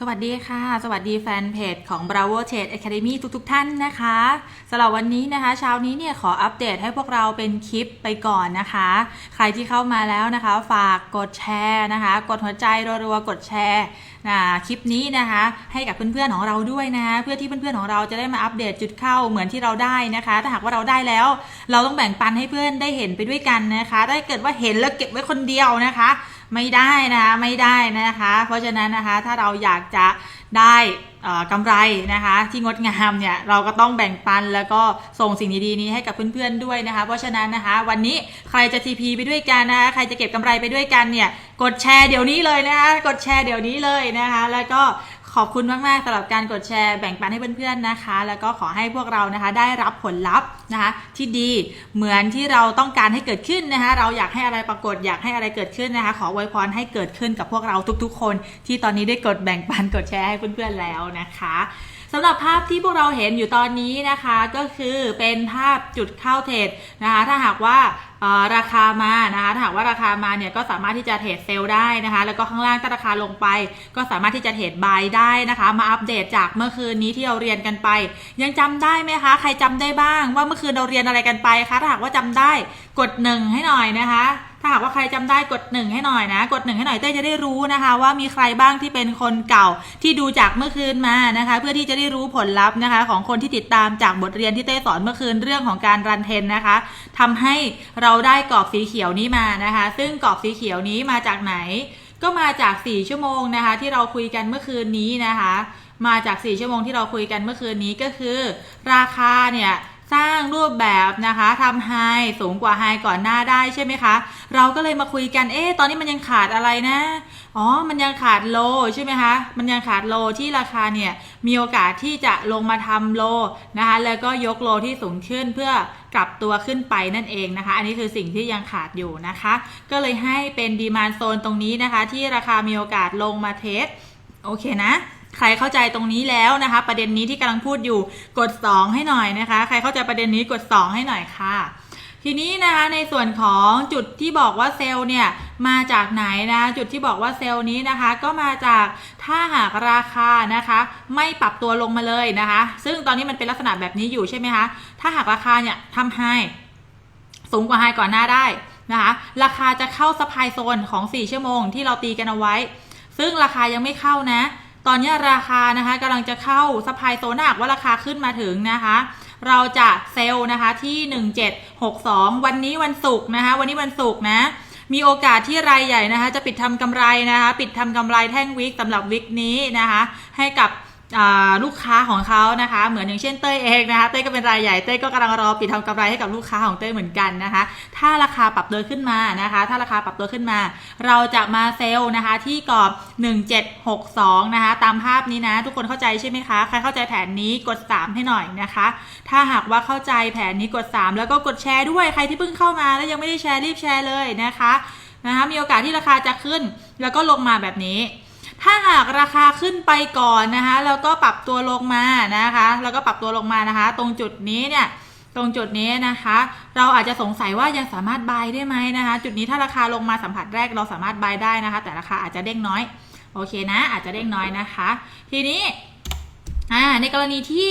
สวัสดีค่ะ สวัสดีแฟนเพจของ Bravo Trade Academy ทุกๆทท่านนะคะสำหรับวันนี้นะคะ เช้านี้เนี่ยขออัปเดตให้พวกเราเป็นคลิปไปก่อนนะคะ ใครที่เข้ามาแล้วนะคะ ฝากกดแชร์นะคะ กดหัวใจรัวๆ กดแชร์นะคลิปนี้นะคะ ให้กับเพื่อนๆของเราด้วยนะคะเพื่อที่เพื่อนๆของเราจะได้มาอัปเดตจุดเข้าเหมือนที่เราได้นะคะ ถ้าหากว่าเราได้แล้ว เราต้องแบ่งปันให้เพื่อนได้เห็นไปด้วยกันนะคะถ้าเกิดว่าเห็นแล้วเก็บไว้คนเดียวนะคะ ไม่ได้นะคะไม่ได้นะคะ เพราะฉะนั้นนะคะถ้าเราอยากจะได้กำไรนะคะที่งดงามเนี่ยเราก็ต้องแบ่งปันแล้วก็ส่งสิ่งดีๆนี้ให้กับเพื่อนๆด้วยนะคะ เพราะฉะนั้นนะคะวันนี้ใครจะ TP ไปด้วยกันนะคะใครจะเก็บกำไรไปด้วยกันเนี่ยกดแชร์เดี๋ยวนี้เลยนะคะกดแชร์เดี๋ยวนี้เลยนะคะแล้วก็ ขอบคุณมากๆสำหรับการกดแชร์แบ่งปันให้เพื่อนๆนะคะ แล้วก็ขอให้พวกเรานะคะได้รับผลลัพธ์นะคะที่ดีเหมือนที่เราต้องการให้เกิดขึ้นนะคะ เราอยากให้อะไรปรากฏอยากให้อะไรเกิดขึ้นนะคะ ขออวยพรให้เกิดขึ้นกับพวกเราทุกๆ คน ที่ตอนนี้ได้กดแบ่งปันกดแชร์ให้เพื่อนๆแล้วนะคะ สำหรับภาพที่พวกเราเห็นอยู่ตอนนี้นะคะก็คือเป็นภาพจุดเข้าเทรดนะคะถ้าหากว่าราคามานะคะถ้าหากว่าราคามาเนี่ยก็สามารถที่จะเทรดเซลล์ได้นะคะ แล้วก็ข้างล่างถ้าราคาลงไป ก็สามารถที่จะเทรดบายได้นะคะ มาอัปเดตจากเมื่อคืนนี้ที่เราเรียนกันไป ยังจำได้ไหมคะ ใครจำได้บ้าง ว่าเมื่อคืนเราเรียนอะไรกันไปคะถ้าหากว่าจำได้กดหนึ่งให้หน่อยนะคะ ถ้าหากว่าใครจำได้กดหนึ่งให้หน่อยนะ กดหนึ่งให้หน่อยเต้จะได้รู้นะคะ ว่ามีใครบ้างที่เป็นคนเก่าที่ดูจากเมื่อคืนมานะคะ เพื่อที่จะได้รู้ผลลัพธ์นะคะ ของคนที่ติดตามจากบทเรียนที่เต้สอนเมื่อคืนเรื่องของการรันเทนนะคะทำให้เราได้กรอบสีเขียวนี้มานะคะ ซึ่งกรอบสีเขียวนี้มาจากไหน ก็มาจาก 4 ชั่วโมงนะคะ ที่เราคุยกันเมื่อคืนนี้นะคะ มาจาก 4 ชั่วโมงที่เราคุยกันเมื่อคืนนี้ก็คือ ราคาเนี่ย สร้างรูปแบบนะคะทำไฮสูงกว่าไฮก่อนหน้าได้ใช่ไหมคะ เราก็เลยมาคุยกัน เอ๊ะตอนนี้มันยังขาดอะไรนะ อ๋อ มันยังขาดโลใช่ไหมคะ มันยังขาดโลที่ราคาเนี่ย มีโอกาสที่จะลงมาทำโลนะคะ แล้วก็ยกโลที่สูงขึ้นเพื่อกลับตัวขึ้นไปนั่นเองนะคะ อันนี้คือสิ่งที่ยังขาดอยู่นะคะ ก็เลยให้เป็นดีมานโซนตรงนี้นะคะ ที่ราคามีโอกาสลงมาเทส โอเคนะ ใครเข้าใจตรงนี้แล้วนะคะ ประเด็นนี้ที่กำลังพูดอยู่กด 2 ให้หน่อยนะคะ ใครเข้าใจประเด็นนี้กด 2 ให้หน่อยค่ะ ทีนี้นะคะในส่วนของจุดที่บอกว่าเซลล์เนี่ยมาจากไหนนะจุดที่บอกว่าเซลล์นี้นะคะ ก็มาจากถ้าหากราคานะคะ ไม่ปรับตัวลงมาเลยนะคะ ซึ่งตอนนี้มันเป็นลักษณะแบบนี้อยู่ใช่ไหมคะถ้าหากราคาเนี่ยทำไฮสูงกว่าไฮก่อนหน้าได้นะคะราคาจะเข้าสปายโซนของ 4 ชั่วโมงที่เราตีกันเอาไว้ ซึ่งราคายังไม่เข้านะ ตอนนี้ราคานะคะกำลังจะเข้าสปายโซนหากว่าราคาขึ้นมาถึงนะคะ เราจะเซลล์นะคะที่ 1762 วันนี้วันศุกร์นะคะ วันนี้วันศุกร์นะ มีโอกาสที่รายใหญ่นะคะ จะปิดทำกำไรนะคะ ปิดทำกำไรแท่งวิกสำหรับวิกนี้นะคะ ให้กับ ลูกค้าของเขานะคะ เหมือนอย่างเช่นเต้ยเองนะคะเต้ยก็เป็นรายใหญ่เต้ยก็กำลังรอปิดทำกำไรให้กับลูกค้าของเต้ยเหมือนกันนะคะ ถ้าราคาปรับตัวขึ้นมานะคะ ถ้าราคาปรับตัวขึ้นมา เราจะมาเซลล์นะคะที่กรอบ 1762 นะคะ ตามภาพนี้นะ ทุกคนเข้าใจใช่ไหมคะใครเข้าใจแผนนี้กด 3 ให้หน่อยนะคะ ถ้าหากว่าเข้าใจแผนนี้กด 3 แล้วก็กดแชร์ด้วยใครที่เพิ่งเข้ามาแล้วยังไม่ได้แชร์รีบแชร์เลยนะคะนะคะมีโอกาสที่ราคาจะขึ้น แล้วก็ลงมาแบบนี้ ถ้าหากราคาขึ้นไปก่อนนะคะแล้วก็ปรับตัวลงมานะคะ แล้วก็ปรับตัวลงมานะคะ ตรงจุดนี้เนี่ยตรงจุดนี้นะคะ เราอาจจะสงสัยว่ายังสามารถบายได้ไหมนะคะ จุดนี้ถ้าราคาลงมาสัมผัสแรกเราสามารถบายได้นะคะ แต่ราคาอาจจะเด้งน้อย โอเคนะ อาจจะเด้งน้อยนะคะ ทีนี้อ่าในกรณีที่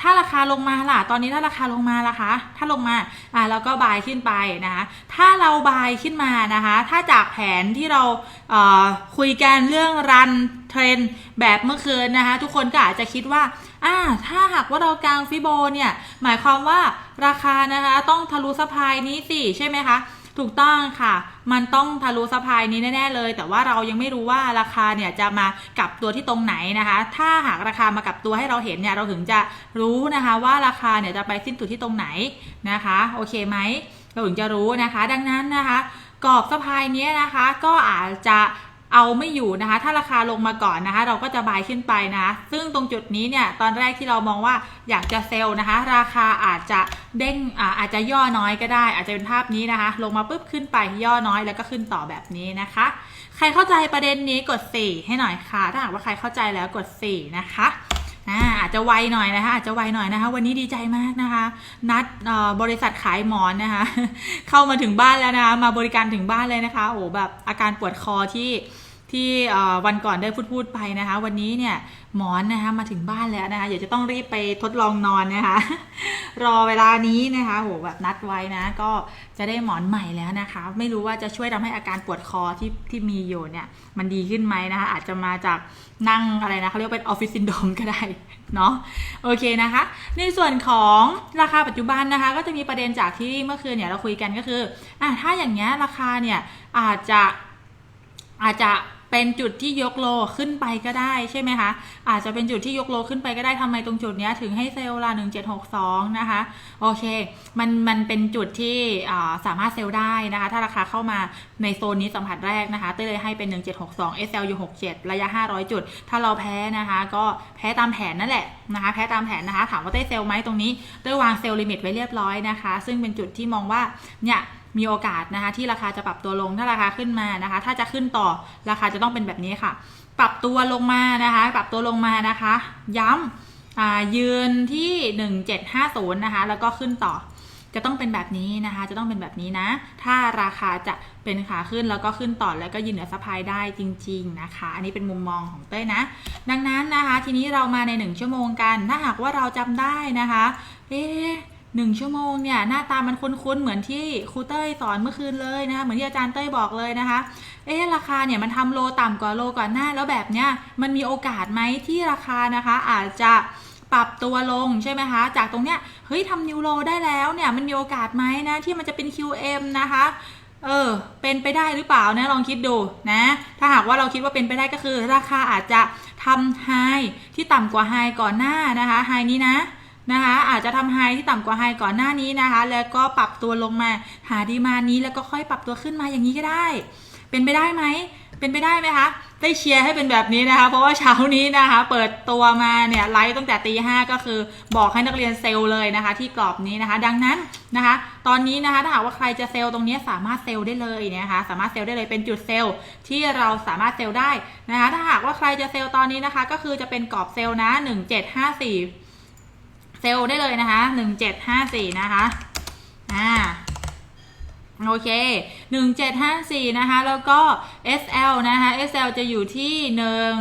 ถ้าราคาลงมาล่ะ ตอนนี้ถ้าราคาลงมาล่ะคะ ถ้าลงมา อ่าเราก็บายขึ้นไปนะคะ ถ้าเราบายขึ้นมานะคะ ถ้าจากแผนที่เราเอ่อคุยกันเรื่องรันเทรนแบบเมื่อคืนนะคะ ทุกคนก็อาจจะคิดว่า อ่า ถ้าหากว่าเรากลางฟิโบเนี่ย หมายความว่าราคานะคะ ต้องทะลุสะพายนี้สิ ใช่ไหมคะ ถูกต้องค่ะ มันต้องทะลุสะพายนี้แน่ ๆ เลย แต่ว่าเรายังไม่รู้ว่าราคาเนี่ยจะมากับตัวที่ตรงไหนนะคะ ถ้าหากราคามากับตัวให้เราเห็นเนี่ยเราถึงจะรู้นะคะว่าราคาเนี่ยจะไปสิ้นสุดที่ตรงไหนนะคะ โอเคไหมเราถึงจะรู้นะคะ ดังนั้นนะคะกรอบสะพายนี้นะคะ ก็อาจจะ เอาไม่อยู่นะคะ ถ้าราคาลงมาก่อนนะคะ เราก็จะบายขึ้นไปนะะซึ่งตรงจุดนี้เนี่ยตอนแรกที่เรามองว่าอยากจะเซลล์นะคะ ราคาอาจจะเด้งอาอาจจะย่อน้อยก็ได้ อาจจะเป็นภาพนี้นะคะ ลงมาปุ๊บขึ้นไปย่อน้อยแล้วก็ขึ้นต่อแบบนี้นะคะ ใครเข้าใจประเด็นนี้กด 4 ให้หน่อยค่ะ ถ้าหากว่าใครเข้าใจแล้วกด 4 นะคะอาอาจจะไวหน่อยนะคะอาจจะไวหน่อยนะคะ วันนี้ดีใจมากนะคะ นัดบริษัทขายหมอนนะคะ เข้ามาถึงบ้านแล้วนะคะมาบริการถึงบ้านเลยนะคะ โอ้โหแบบอาการปวดคอที่ ที่วันก่อนได้พูดพูดไปนะคะ วันนี้เนี่ยหมอนนะคะมาถึงบ้านแล้วนะคะเดี๋ยวจะต้องรีบไปทดลองนอนนะคะ รอเวลานี้นะคะโหแบบนัดไว้นะ ก็จะได้หมอนใหม่แล้วนะคะ ไม่รู้ว่าจะช่วยทำให้อาการปวดคอที่ที่มีอยู่เนี่ยมันดีขึ้นไหมนะคะอาจจะมาจากนั่งอะไรนะเขาเรียกว่าเป็นออฟฟิศซินโดมก็ได้เนาะโอเคนะคะ ในส่วนของราคาปัจจุบันนะคะ ก็จะมีประเด็นจากที่เมื่อคืนเนี่ยเราคุยกันก็คืออะถ้าอย่างเงี้ยราคาเนี่ยอาจจะอาจจะ เป็นจุดที่ยกโลขึ้นไปก็ได้ใช่ไหมคะ อาจจะเป็นจุดที่ยกโลขึ้นไปก็ได้ทำไมตรงจุดนี้ถึงให้เซลล์ละ1762 นะคะ โอเค มันมันเป็นจุดที่สามารถเซลล์ได้นะคะ ถ้าราคาเข้ามาในโซนนี้สัมผัสแรกนะคะเต้เลยให้เป็น 1762 SL อยู่ 67 ระยะ 500 จุด ถ้าเราแพ้นะคะ ก็แพ้ตามแผนนั่นแหละนะคะ แพ้ตามแผนนะคะ ถามว่าเต้เซลล์ไหมตรงนี้เต้วางเซลล์ลิมิตไว้เรียบร้อยนะคะ ซึ่งเป็นจุดที่มองว่าเนี่ย มีโอกาสนะคะที่ราคาจะปรับตัวลงถ้าราคาขึ้นมานะคะ ถ้าจะขึ้นต่อราคาจะต้องเป็นแบบนี้ค่ะ ปรับตัวลงมานะคะ ปรับตัวลงมานะคะ ย้ำอ่ายืนที่ 1750นะคะแล้วก็ขึ้นต่อจะต้องเป็นแบบนี้นะคะ จะต้องเป็นแบบนี้นะ ถ้าราคาจะเป็นขาขึ้นแล้วก็ขึ้นต่อแล้วก็ยืนเหนือสะพายได้จริง ๆนะคะ อันนี้เป็นมุมมองของเต้ยนะ ดังนั้นนะคะ ทีนี้เรามาใน 1 ชั่วโมงกัน ถ้าหากว่าเราจำได้นะคะ เอ๊ หนึ่งชั่วโมงเนี่ยหน้าตามันคุ้นๆเหมือนที่ครูเต้ยสอนเมื่อคืนเลยนะคะเหมือนที่อาจารย์เต้ยบอกเลยนะคะ เอ๊ะราคาเนี่ยมันทำโลต่ำกว่าโลก่อนหน้า แล้วแบบเนี้ยมันมีโอกาสไหมที่ราคานะคะ อาจจะปรับตัวลงใช่ไหมคะ จากตรงเนี้ยเฮ้ยทำนิวโลได้แล้วเนี่ยมันมีโอกาสไหมนะที่มันจะเป็น QM นะคะเออ เป็นไปได้หรือเปล่านะลองคิดดูนะ ถ้าหากว่าเราคิดว่าเป็นไปได้ก็คือ ราคาอาจจะทำไฮที่ต่ำกว่าไฮก่อนหน้านะคะไฮนี้นะ นะคะอาจจะทำไฮที่ต่ำกว่าไฮก่อนหน้านี้นะคะ แล้วก็ปรับตัวลงมาหาดีมานี้แล้วก็ค่อยปรับตัวขึ้นมาอย่างนี้ก็ได้ เป็นไปได้ไหมเป็นไปได้ไหมคะได้เชียร์ให้เป็นแบบนี้นะคะ เพราะว่าเช้านี้นะคะ เปิดตัวมาเนี่ยไลฟ์ตั้งแต่ตีห้าก็คือบอกให้นักเรียนเซลเลยนะคะ ที่กรอบนี้นะคะ ดังนั้นนะคะ ตอนนี้นะคะถ้าหากว่าใครจะเซลตรงนี้สามารถเซลได้เลยนะคะ สามารถเซลได้เลยเป็นจุดเซลที่เราสามารถเซลได้นะคะ ถ้าหากว่าใครจะเซลตอนนี้นะคะ ก็คือจะเป็นกรอบเซลนะหนึ่งเจ็ดห้าสี่ ซลได้เลยนะคะหนึ่งเจ็ดห้าสี่นะคะอ่าโอเคหนึ่งเจ็ดห้าสี่นะคะ แล้วก็ SL นะคะ SL จะอยู่ที่หนึ่ง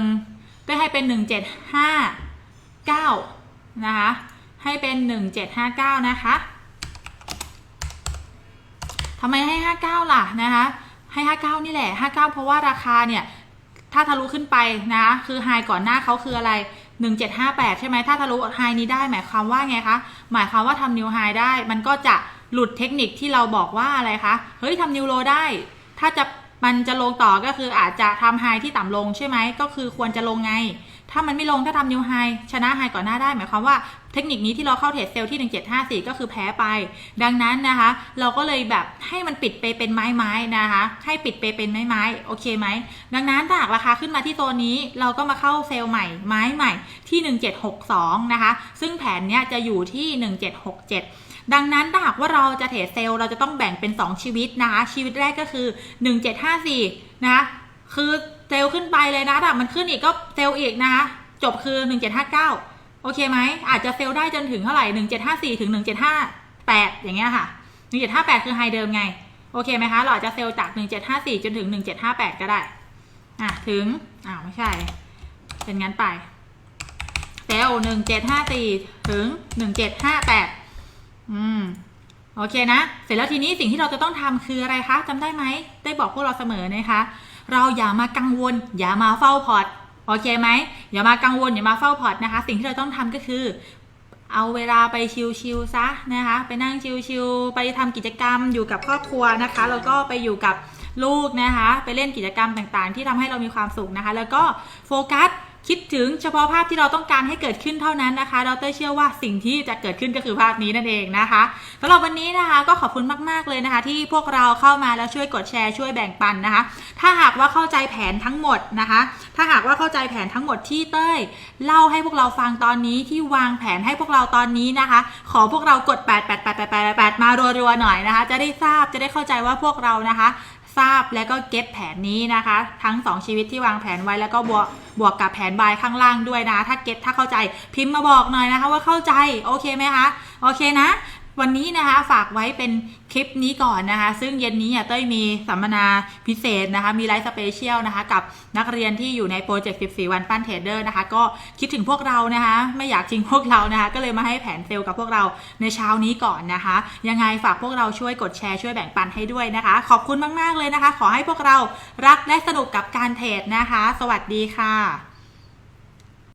ไปให้เป็นหนึ่งเจ็ดห้าเก้านะคะ ให้เป็นหนึ่งเจ็ดห้าเก้านะคะทำไมให้ห้าเก้าล่ะนะคะ ให้ห้าเก้านี่แหละห้าเก้าเพราะว่าราคาเนี่ย ถ้าทะลุขึ้นไปนะคือไฮก่อนหน้าเขาคืออะไร 1758 ใช่ไหมถ้าทะลุไฮนี้ได้หมายความว่าไงคะ หมายความว่าทำนิวไฮได้ มันก็จะหลุดเทคนิคที่เราบอกว่าอะไรคะ เฮ้ยทำนิวโลได้ ถ้าจะมันจะลงต่อก็คืออาจจะทำไฮที่ต่ำลงใช่ไหม ก็คือควรจะลงไง ถ้ามันไม่ลงถ้าทำนิวไฮชนะไฮก่อนหน้าได้ หมายความว่าเทคนิคนี้ที่เราเข้าเทรดเซลล์ที่ 1754 ก็คือแพ้ไป ดังนั้นนะคะ เราก็เลยแบบให้มันปิดไปเป็นไม้ๆนะคะ ให้ปิดไปเป็นไม้ไม้ๆโอเคไหม ดังนั้นถ้าหากราคาขึ้นมาที่โซนนี้เราก็มาเข้าเซลล์ใหม่ไม้ใหม่ที่ 1762 นะคะ ซึ่งแผนเนี้ยจะอยู่ที่ 1767ดังนั้นถ้าหากว่าเราจะเทรดเซลล์เราจะต้องแบ่งเป็น 2 ชีวิตนะคะ ชีวิตแรกก็คือ 1754 นะคะ คือ เซลขึ้นไปเลยนะถ้ามันขึ้นอีกก็เซลอีกนะคะ จบคือ1759โอเคไหม อาจจะเซลได้จนถึงเท่าไหร่1754ถึง1758อย่างเงี้ยค่ะ1758คือไฮเดิมไง โอเคไหมคะ เราอาจจะเซลจาก1754จนถึง1758ก็ได้ อะถึง อ้าวไม่ใช่ เป็นงั้นไปเซลล์1754ถึง1758อืมโอเคนะ เสร็จแล้วทีนี้สิ่งที่เราจะต้องทำคืออะไรคะจำได้ไหม ได้บอกพวกเราเสมอนะคะ เราอย่ามากังวล อย่ามาเฝ้าพอร์ตโอเคไหมอย่ามากังวลอย่ามาเฝ้าพอร์ตนะคะ สิ่งที่เราต้องทำก็คือ เอาเวลาไปชิลๆซะนะคะ ไปนั่งชิลๆไปทำกิจกรรมอยู่กับครอบครัวนะคะแล้วก็ไปอยู่กับลูกนะคะ ไปเล่นกิจกรรมต่างๆ ที่ทำให้เรามีความสุขนะคะ แล้วก็โฟกัส คิดถึงเฉพาะภาพที่เราต้องการให้เกิดขึ้นเท่านั้นนะคะ ดรเชื่อว่าสิ่งที่จะเกิดขึ้นก็คือภาพนี้นั่นเองนะคะสำหรับวันนี้นะคะก็ขอบคุณมาก ๆ เลยนะคะ ที่พวกเราเข้ามาแล้วช่วยกดแชร์ช่วยแบ่งปันนะคะ ถ้าหากว่าเข้าใจแผนทั้งหมดนะคะ ถ้าหากว่าเข้าใจแผนทั้งหมดที่เต้ย เล่าให้พวกเราฟังตอนนี้ที่วางแผนให้พวกเราตอนนี้นะคะ ขอพวกเรากด 8 8 8 8 8 8 มารัวๆหน่อยนะคะ จะได้ทราบจะได้เข้าใจว่าพวกเรานะคะ ทราบและก็เก็ตแผนนี้นะคะ ทั้ง 2 ชีวิตที่วางแผนไว้แล้วก็บวกบวกกับแผนบายข้างล่างด้วยนะ ถ้าเก็ตถ้าเข้าใจพิมพ์มาบอกหน่อยนะคะว่าเข้าใจโอเคไหมคะโอเคนะ วันนี้นะคะฝากไว้เป็นคลิปนี้ก่อนนะคะ ซึ่งเย็นนี้เนี่ยเต้ยมีสัมมนาพิเศษนะคะ มีไลฟ์สเปเชียลนะคะ กับนักเรียนที่อยู่ในโปรเจกต์ 14 วันปั้นเทรดเดอร์นะคะ ก็คิดถึงพวกเรานะคะ ไม่อยากทิ้งพวกเรานะคะ ก็เลยมาให้แผนเซลล์กับพวกเราในเช้านี้ก่อนนะคะ ยังไงฝากพวกเราช่วยกดแชร์ช่วยแบ่งปันให้ด้วยนะคะ ขอบคุณมาก ๆ เลยนะคะ ขอให้พวกเรารักและสนุกกับการเทรดนะคะ สวัสดีค่ะ